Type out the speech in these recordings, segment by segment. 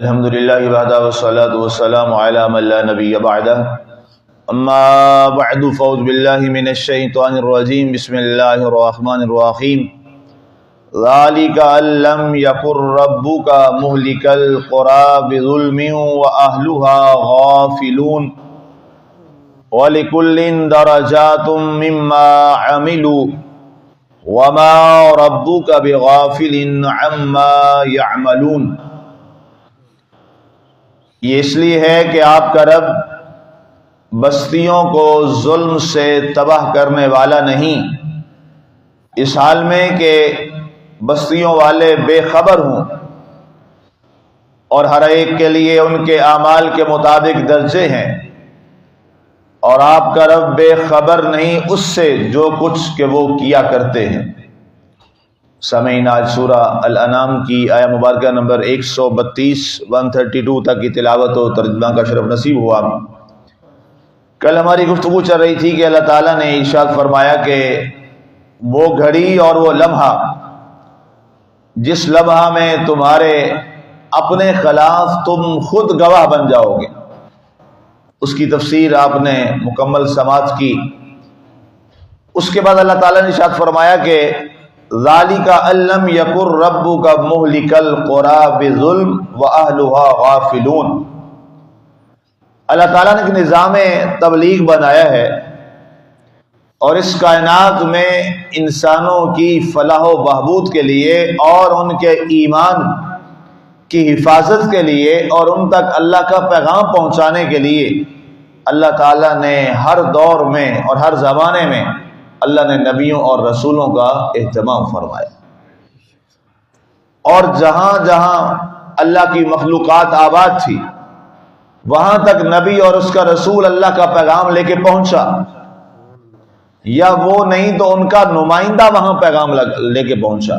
الحمد لله بعد والصلاة والسلام على من لا نبي بعده أما بعد فوز بالله من الشيطان الرجيم بسم الله الرحمن الرحيم ذلك أن لم يكن ربك مهلك القرى بظلم وأهلها غافلون. ولكل درجات مما عملوا. وما ربك بغافل عما يعملون یہ اس لیے ہے کہ آپ کا رب بستیوں کو ظلم سے تباہ کرنے والا نہیں۔ اس حال میں کہ بستیوں والے بے خبر ہوں اور ہر ایک کے لیے ان کے اعمال کے مطابق درجے ہیں۔ اور آپ کا رب بے خبر نہیں اس سے جو کچھ کہ وہ کیا کرتے ہیں۔ سمعین آج سورہ الانام کی آیا مبارکہ نمبر ایک سو بتیس ون تھرٹی ٹو تک کی تلاوت و ترجمہ کا شرف نصیب ہوا۔ کل ہماری گفتگو چل رہی تھی کہ اللہ تعالیٰ نے ارشاد فرمایا کہ وہ گھڑی اور وہ لمحہ، جس لمحہ میں تمہارے اپنے خلاف تم خود گواہ بن جاؤ گے۔ اس کی تفسیر آپ نے مکمل سماعت کی۔ اس کے بعد اللہ تعالیٰ نے ارشاد فرمایا کہ ذالی کا علم یقر ربو کا مہلکل قرآب ظلم و غافلون۔ اللہ تعالیٰ نے ایک نظام تبلیغ بنایا ہے اور اس کائنات میں انسانوں کی فلاح و بہبود کے لیے اور ان کے ایمان کی حفاظت کے لیے اور ان تک اللہ کا پیغام پہنچانے کے لیے اللہ تعالیٰ نے ہر دور میں اور ہر زمانے میں اللہ نے نبیوں اور رسولوں کا اہتمام فرمایا۔ اور جہاں جہاں اللہ کی مخلوقات آباد تھی، وہاں تک نبی اور اس کا رسول اللہ کا پیغام لے کے پہنچا۔ یا وہ نہیں تو ان کا نمائندہ وہاں پیغام لے کے پہنچا۔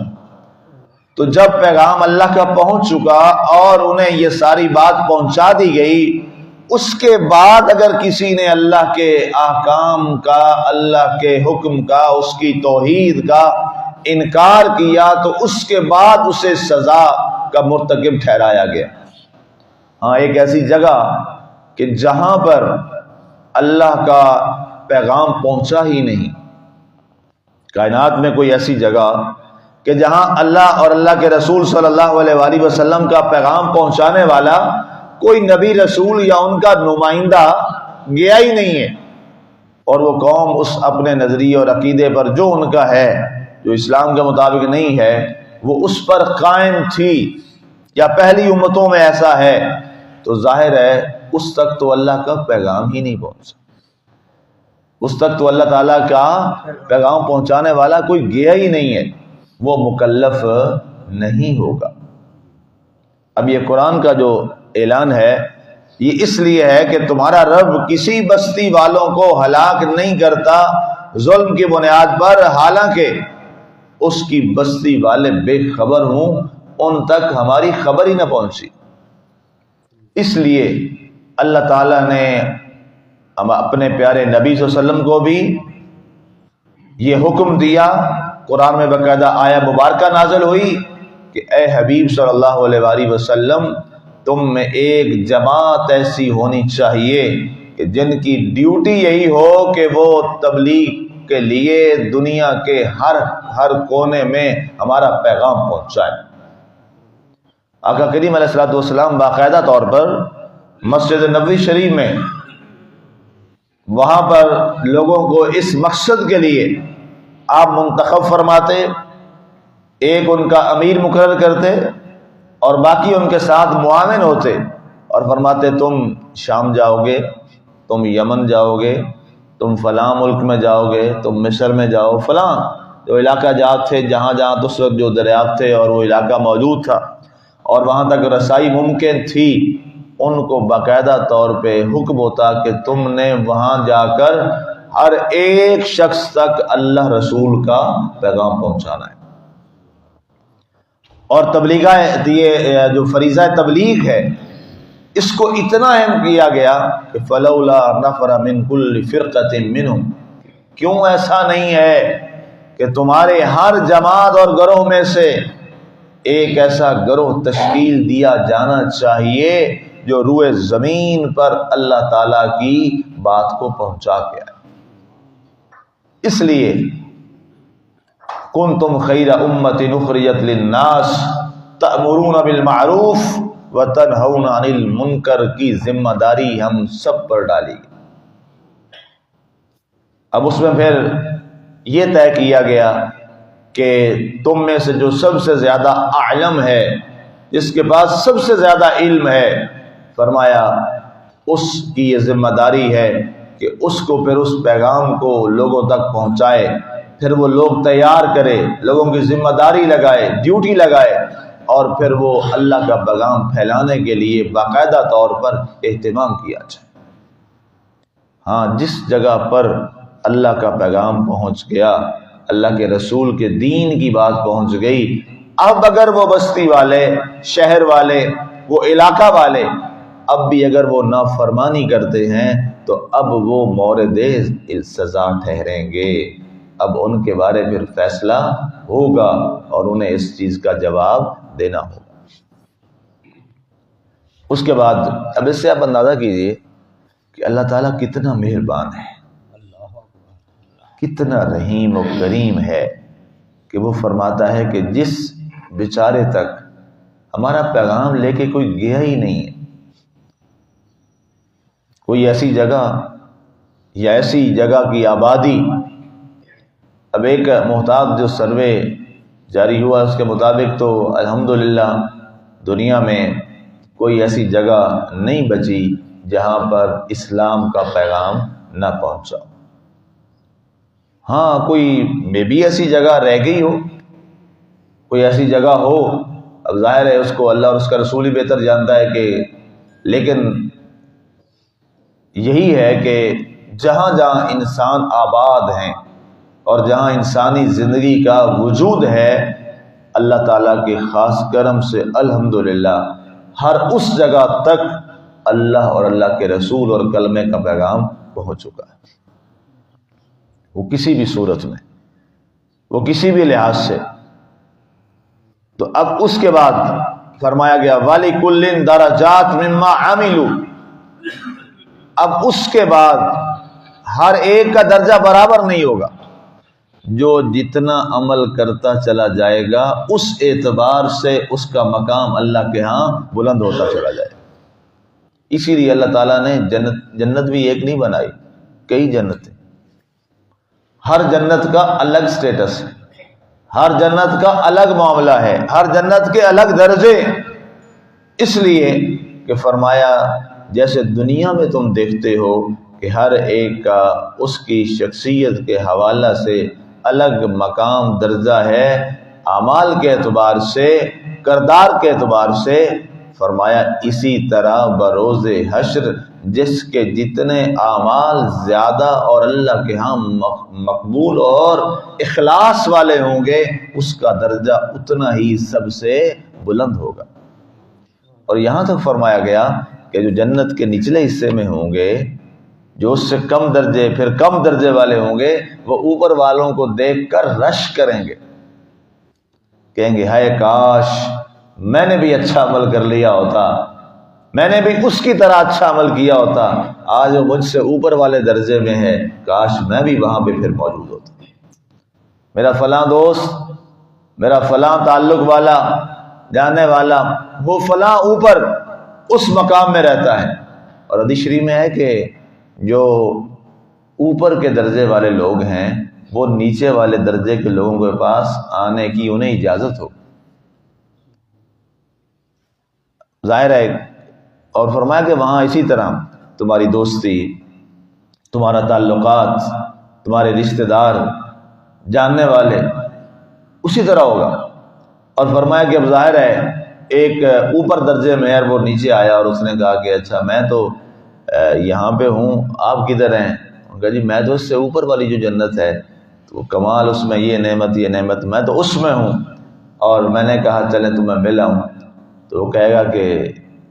تو جب پیغام اللہ کا پہنچ چکا اور انہیں یہ ساری بات پہنچا دی گئی اس کے بعد اگر کسی نے اللہ کے احکام کا، اللہ کے حکم کا، اس کی توحید کا انکار کیا، تو اس کے بعد اسے سزا کا مرتکب ٹھہرایا گیا۔ ہاں ایک ایسی جگہ کہ جہاں پر اللہ کا پیغام پہنچا ہی نہیں۔ کائنات میں کوئی ایسی جگہ کہ جہاں اللہ اور اللہ کے رسول صلی اللہ علیہ وآلہ وسلم کا پیغام پہنچانے والا کوئی نبی رسول یا ان کا نمائندہ گیا ہی نہیں ہے۔ اور وہ قوم اس اپنے نظریے اور عقیدے پر جو ان کا ہے، جو اسلام کے مطابق نہیں ہے، وہ اس پر قائم تھی۔ یا پہلی امتوں میں ایسا ہے۔ تو ظاہر ہے، اس تک تو اللہ کا پیغام ہی نہیں پہنچا۔ اس تک تو اللہ تعالیٰ کا پیغام پہنچانے والا کوئی گیا ہی نہیں ہے۔ وہ مکلف نہیں ہوگا۔ اب یہ قرآن کا جو اعلان ہے، یہ اس لیے ہے کہ تمہارا رب کسی بستی والوں کو ہلاک نہیں کرتا ظلم کی بنیاد پر، حالانکہ اس کی بستی والے بے خبر ہوں، ان تک ہماری خبر ہی نہ پہنچی۔ اس لیے اللہ تعالیٰ نے اپنے پیارے نبی صلی اللہ علیہ وسلم کو بھی یہ حکم دیا۔ قرآن میں باقاعدہ آیا مبارکہ نازل ہوئی کہ اے حبیب صلی اللہ علیہ وسلم تم میں ایک جماعت ایسی ہونی چاہیے کہ جن کی ڈیوٹی یہی ہو کہ وہ تبلیغ کے لیے دنیا کے ہر ہر کونے میں ہمارا پیغام پہنچائے۔ آقا کریم علیہ السلاۃ والسلام باقاعدہ طور پر مسجد نبوی شریف میں وہاں پر لوگوں کو اس مقصد کے لیے آپ منتخب فرماتے، ایک ان کا امیر مقرر کرتے اور باقی ان کے ساتھ معاون ہوتے اور فرماتے، تم شام جاؤ گے تم یمن جاؤ گے تم فلاں ملک میں جاؤ گے تم مصر میں جاؤ، فلاں جو علاقہ جات تھے، جہاں جہاں اس وقت جو دریافت تھے اور وہ علاقہ موجود تھا اور وہاں تک رسائی ممکن تھی، ان کو باقاعدہ طور پہ حکم ہوتا کہ تم نے وہاں جا کر ہر ایک شخص تک اللہ رسول کا پیغام پہنچانا ہے۔ اور تبلیغ یہ جو فریضہ تبلیغ ہے، اس کو اتنا اہم کیا گیا کہ فلولا نفر من کل فرقت منہم کیوں ایسا نہیں ہے کہ تمہارے ہر جماعت اور گروہ میں سے ایک ایسا گروہ تشکیل دیا جانا چاہیے جو روئے زمین پر اللہ تعالی کی بات کو پہنچا کے آئے اس لیے کن تم خیر امت نخریت للناس تأمرون بالمعروف و تنہون عن المنکر کی ذمہ داری ہم سب پر ڈالی۔ اب اس میں پھر یہ طے کیا گیا کہ تم میں سے جو سب سے زیادہ عالم ہے، جس کے پاس سب سے زیادہ علم ہے، فرمایا اس کی یہ ذمہ داری ہے کہ اس کو پھر اس پیغام کو لوگوں تک پہنچائے۔ پھر وہ لوگ تیار کرے، لوگوں کی ذمہ داری لگائے ڈیوٹی لگائے، اور پھر وہ اللہ کا پیغام پھیلانے کے لیے باقاعدہ طور پر اہتمام کیا جائے۔ ہاں جس جگہ پر اللہ کا پیغام پہنچ گیا، اللہ کے رسول کے دین کی بات پہنچ گئی، اب اگر وہ بستی والے، شہر والے، وہ علاقہ والے، اب بھی اگر وہ نافرمانی کرتے ہیں، تو اب وہ مورد سزا ٹھہریں گے۔ اب ان کے بارے پھر فیصلہ ہوگا اور انہیں اس چیز کا جواب دینا ہوگا۔ اس کے بعد اب اس سے آپ اندازہ کیجیے کہ اللہ تعالیٰ کتنا مہربان ہے۔ کتنا رحیم و کریم ہے کہ وہ فرماتا ہے کہ جس بیچارے تک ہمارا پیغام لے کے کوئی گیا ہی نہیں ہے۔ کوئی ایسی جگہ یا ایسی جگہ کی آبادی اب ایک محتاط جو سروے جاری ہوا اس کے مطابق تو الحمدللہ دنیا میں کوئی ایسی جگہ نہیں بچی جہاں پر اسلام کا پیغام نہ پہنچا۔ ہاں کوئی میں بھی ایسی جگہ رہ گئی ہو، کوئی ایسی جگہ ہو، اب ظاہر ہے اس کو اللہ اور اس کا رسول ہی بہتر جانتا ہے کہ، لیکن یہی ہے کہ جہاں جہاں انسان آباد ہیں اور جہاں انسانی زندگی کا وجود ہے، اللہ تعالیٰ کے خاص کرم سے الحمدللہ، ہر اس جگہ تک اللہ اور اللہ کے رسول اور کلمے کا پیغام پہنچ چکا ہے۔ وہ کسی بھی صورت میں، وہ کسی بھی لحاظ سے۔ تو اب اس کے بعد فرمایا گیا والی کلن درجات مما عاملو اب اس کے بعد ہر ایک کا درجہ برابر نہیں ہوگا۔ جو جتنا عمل کرتا چلا جائے گا، اس اعتبار سے اس کا مقام اللہ کے ہاں بلند ہوتا چلا جائے اسی لیے اللہ تعالیٰ نے جنت جنت بھی ایک نہیں بنائی، کئی جنتیں۔ ہر جنت کا الگ سٹیٹس ہے۔ ہر جنت کا الگ معاملہ ہے۔ ہر جنت کے الگ درجے۔ اس لیے کہ فرمایا، جیسے دنیا میں تم دیکھتے ہو کہ ہر ایک کا اس کی شخصیت کے حوالہ سے الگ مقام درجہ ہے اعمال کے اعتبار سے، کردار کے اعتبار سے۔ فرمایا، اسی طرح بروز حشر، جس کے جتنے اعمال زیادہ اور اللہ کے ہاں مقبول اور اخلاص والے ہوں گے، اس کا درجہ اتنا ہی سب سے بلند ہوگا۔ اور یہاں تک فرمایا گیا کہ جو جنت کے نچلے حصے میں ہوں گے جو اس سے کم درجے، پھر کم درجے والے ہوں گے، وہ اوپر والوں کو دیکھ کر رش کریں گے۔ کہیں گے، ہائے کاش، میں نے بھی اچھا عمل کر لیا ہوتا۔ میں نے بھی اس کی طرح اچھا عمل کیا ہوتا۔ آج وہ مجھ سے اوپر والے درجے میں ہے۔ کاش میں بھی وہاں پہ پھر موجود ہوتا۔ میرا فلاں دوست، میرا فلاں تعلق والا جانے والا، وہ فلاں اوپر اس مقام میں رہتا ہے۔ اور ادیشری میں ہے کہ جو اوپر کے درجے والے لوگ ہیں، وہ نیچے والے درجے کے لوگوں کے پاس آنے کی انہیں اجازت ہو۔ ظاہر ہے، اور فرمایا کہ وہاں اسی طرح تمہاری دوستی، تمہارا تعلقات، تمہارے رشتہ دار، جاننے والے، اسی طرح ہوگا۔ اور فرمایا کہ اب ظاہر ہے، ایک اوپر درجے میں ہے وہ نیچے آیا اور اس نے کہا کہ اچھا میں تو یہاں پہ ہوں، آپ کدھر ہیں؟ کہا جی میں تو اس سے اوپر والی جو جنت ہے، تو کمال اس میں، یہ نعمت یہ نعمت، میں تو اس میں ہوں۔ اور میں نے کہا، چلیں تو میں ملا ہوں تو وہ کہے گا کہ،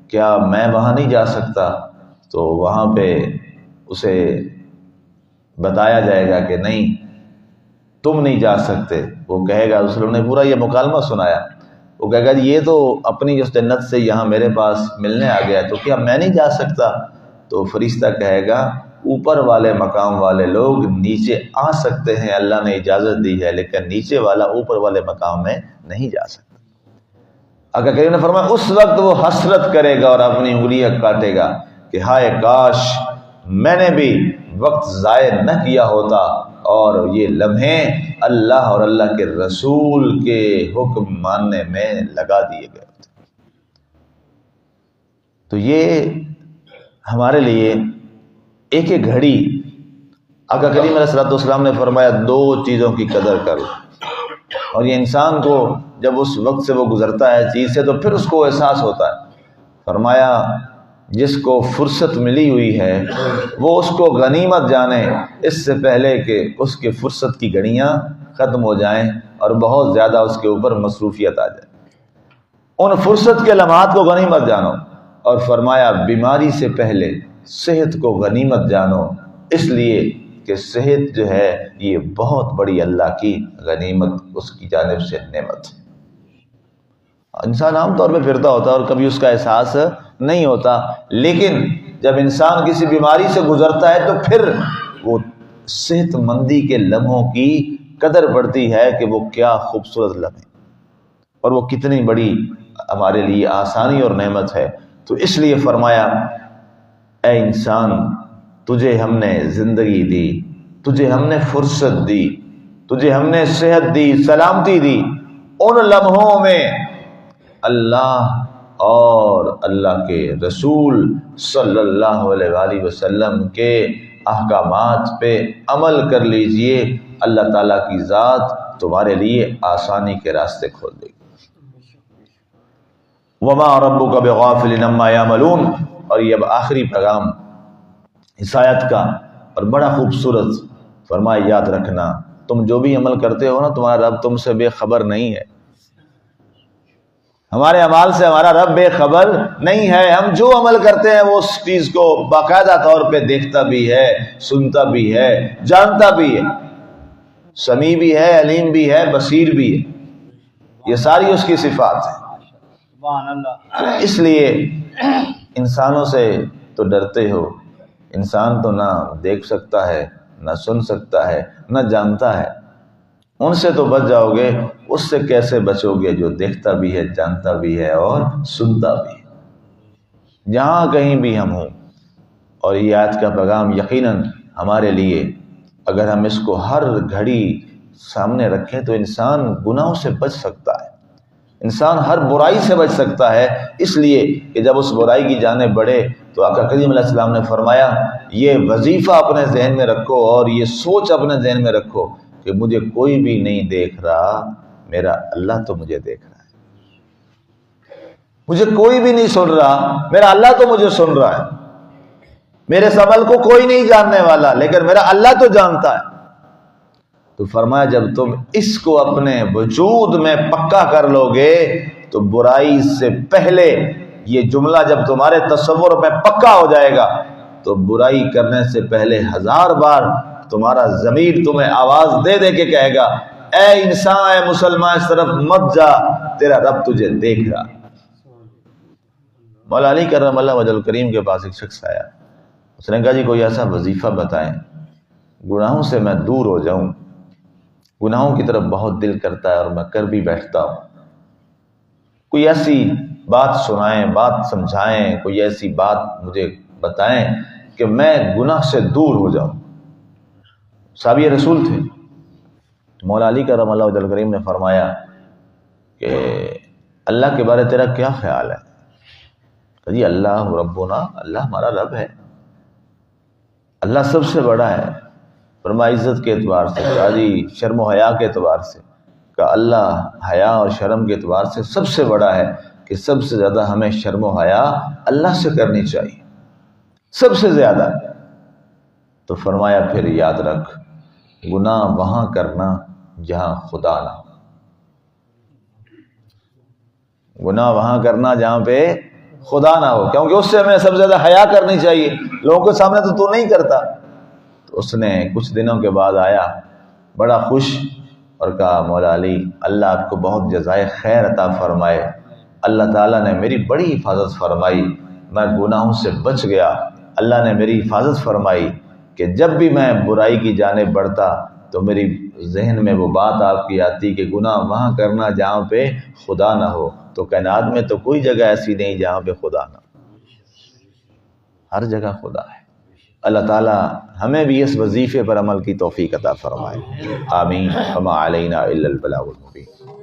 کیا میں وہاں نہیں جا سکتا؟ تو وہاں پہ اسے بتایا جائے گا کہ، نہیں، تم نہیں جا سکتے۔ وہ کہے گا، اس نے پورا یہ مکالمہ سنایا۔ وہ کہے گا جی یہ تو اپنی جو جنت سے یہاں میرے پاس ملنے آ گیا، تو کیا میں نہیں جا سکتا؟ تو فرشتہ کہے گا، اوپر والے مقام والے لوگ نیچے آ سکتے ہیں، اللہ نے اجازت دی ہے، لیکن نیچے والا اوپر والے مقام میں نہیں جا سکتا۔ اگر کریم نے فرمایا، اس وقت وہ حسرت کرے گا اور اپنی انگلیاں کاٹے گا کہ ہائے کاش میں نے بھی وقت ضائع نہ کیا ہوتا اور یہ لمحے اللہ اور اللہ کے رسول کے حکم ماننے میں لگا دیے گئے ہوتے۔ تو یہ ہمارے لیے ایک ایک گھڑی آقا کریم علیہ السلط والسلام نے فرمایا، دو چیزوں کی قدر کرو۔ اور یہ انسان کو جب اس وقت سے وہ گزرتا ہے چیز سے، تو پھر اس کو احساس ہوتا ہے۔ فرمایا، جس کو فرصت ملی ہوئی ہے، وہ اس کو غنیمت جانے۔ اس سے پہلے کہ اس کے فرصت کی گھڑیاں ختم ہو جائیں اور بہت زیادہ اس کے اوپر مصروفیت آ جائے۔ ان فرصت کے لمحات کو غنیمت جانو۔ اور فرمایا، بیماری سے پہلے صحت کو غنیمت جانو، اس لیے کہ صحت جو ہے، یہ بہت بڑی اللہ کی غنیمت، اس کی جانب سے نعمت۔ انسان عام طور پہ پھرتا ہوتا ہے اور کبھی اس کا احساس نہیں ہوتا، لیکن جب انسان کسی بیماری سے گزرتا ہے، تو پھر وہ صحت مندی کے لمحوں کی قدر بڑھتی ہے کہ وہ کیا خوبصورت لمحے۔ اور وہ کتنی بڑی ہمارے لیے آسانی اور نعمت ہے۔ تو اس لیے فرمایا، اے انسان، تجھے ہم نے زندگی دی، تجھے ہم نے فرصت دی، تجھے ہم نے صحت دی، سلامتی دی، ان لمحوں میں اللہ اور اللہ کے رسول صلی اللہ علیہ وآلہ وسلم کے احکامات پہ عمل کر لیجیے۔ اللہ تعالیٰ کی ذات تمہارے لیے آسانی کے راستے کھول دے گی۔ وما ربو کا بغافل نما یا ملون اور یہ اب آخری پیغام حسایت کا اور بڑا خوبصورت فرمائے یاد رکھنا، تم جو بھی عمل کرتے ہو نا، تمہارا رب تم سے بے خبر نہیں ہے۔ ہمارے عمال سے ہمارا رب بے خبر نہیں ہے۔ ہم جو عمل کرتے ہیں، وہ اس چیز کو باقاعدہ طور پہ دیکھتا بھی ہے، سنتا بھی ہے، جانتا بھی ہے۔ سمیع بھی ہے، علیم بھی ہے، بصیر بھی ہے۔ یہ ساری اس کی صفات ہے اس لیے انسانوں سے تو ڈرتے ہو۔ انسان تو نہ دیکھ سکتا ہے، نہ سن سکتا ہے، نہ جانتا ہے۔ ان سے تو بچ جاؤ گے، اس سے کیسے بچو گے جو دیکھتا بھی ہے، جانتا بھی ہے اور سنتا بھی ہے۔ جہاں کہیں بھی ہم ہوں، اور یہ آج کا پیغام یقیناً ہمارے لیے، اگر ہم اس کو ہر گھڑی سامنے رکھیں تو انسان گناہوں سے بچ سکتا انسان ہر برائی سے بچ سکتا ہے، اس لیے کہ جب اس برائی کی جانے بڑھے تو آقا کریم علیہ السلام نے فرمایا، یہ وظیفہ اپنے ذہن میں رکھو اور یہ سوچ اپنے ذہن میں رکھو کہ مجھے کوئی بھی نہیں دیکھ رہا، میرا اللہ تو مجھے دیکھ رہا ہے۔ مجھے کوئی بھی نہیں سن رہا، میرا اللہ تو مجھے سن رہا ہے۔ میرے سمل کو کوئی نہیں جاننے والا، لیکن میرا اللہ تو جانتا ہے۔ تو فرمایا جب تم اس کو اپنے وجود میں پکا کر لو گے تو برائی سے پہلے یہ جملہ جب تمہارے تصور میں پکا ہو جائے گا تو برائی کرنے سے پہلے ہزار بار تمہارا ضمیر تمہیں آواز دے دے کے کہے گا، اے انسان، اے مسلمان، اس طرف مت جا، تیرا رب تجھے دیکھ رہا۔ مولا علی کرم اللہ وجل کریم کے پاس ایک شخص آیا۔ اس نے کہا جی کوئی ایسا وظیفہ بتائیں۔ گناہوں سے میں دور ہو جاؤں۔ گناہوں کی طرف بہت دل کرتا ہے اور میں کر بھی بیٹھتا ہوں۔ کوئی ایسی بات سنائیں، بات سمجھائیں، کوئی ایسی بات مجھے بتائیں کہ میں گناہ سے دور ہو جاؤں۔ صحابی رسول تھے۔ مولا علی کا رم اللہ کریم نے فرمایا کہ اللہ کے بارے تیرا کیا خیال ہے؟ جی اللہ ربنا، اللہ ہمارا رب ہے۔ اللہ سب سے بڑا ہے۔ فرما عزت کے اعتبار سے کہا جی شرم و حیا کے اعتبار سے کہ اللہ حیا اور شرم کے اعتبار سے سب سے بڑا ہے کہ سب سے زیادہ ہمیں شرم و حیا اللہ سے کرنی چاہیے۔ سب سے زیادہ۔ تو فرمایا پھر یاد رکھ، گناہ وہاں کرنا جہاں خدا نہ ہو۔ گناہ وہاں کرنا جہاں پہ خدا نہ ہو، کیونکہ اس سے ہمیں سب سے زیادہ حیا کرنی چاہیے۔ لوگوں کے سامنے تو تو نہیں کرتا۔ تو اس نے کچھ دنوں کے بعد آیا، بڑا خوش اور کہا، مولا علی، اللہ آپ کو بہت جزائے خیر عطا فرمائے۔ اللہ تعالیٰ نے میری بڑی حفاظت فرمائی۔ میں گناہوں سے بچ گیا۔ اللہ نے میری حفاظت فرمائی کہ جب بھی میں برائی کی جانب بڑھتا تو میری ذہن میں وہ بات آپ کی آتی کہ گناہ وہاں کرنا جہاں پہ خدا نہ ہو۔ تو کائنات میں تو کوئی جگہ ایسی نہیں جہاں پہ خدا نہ ہو۔ ہر جگہ خدا ہے۔ اللہ تعالیٰ ہمیں بھی اس وظیفے پر عمل کی توفیق عطا فرمائے۔ آمین۔ ہم علینا البلاغ المبین۔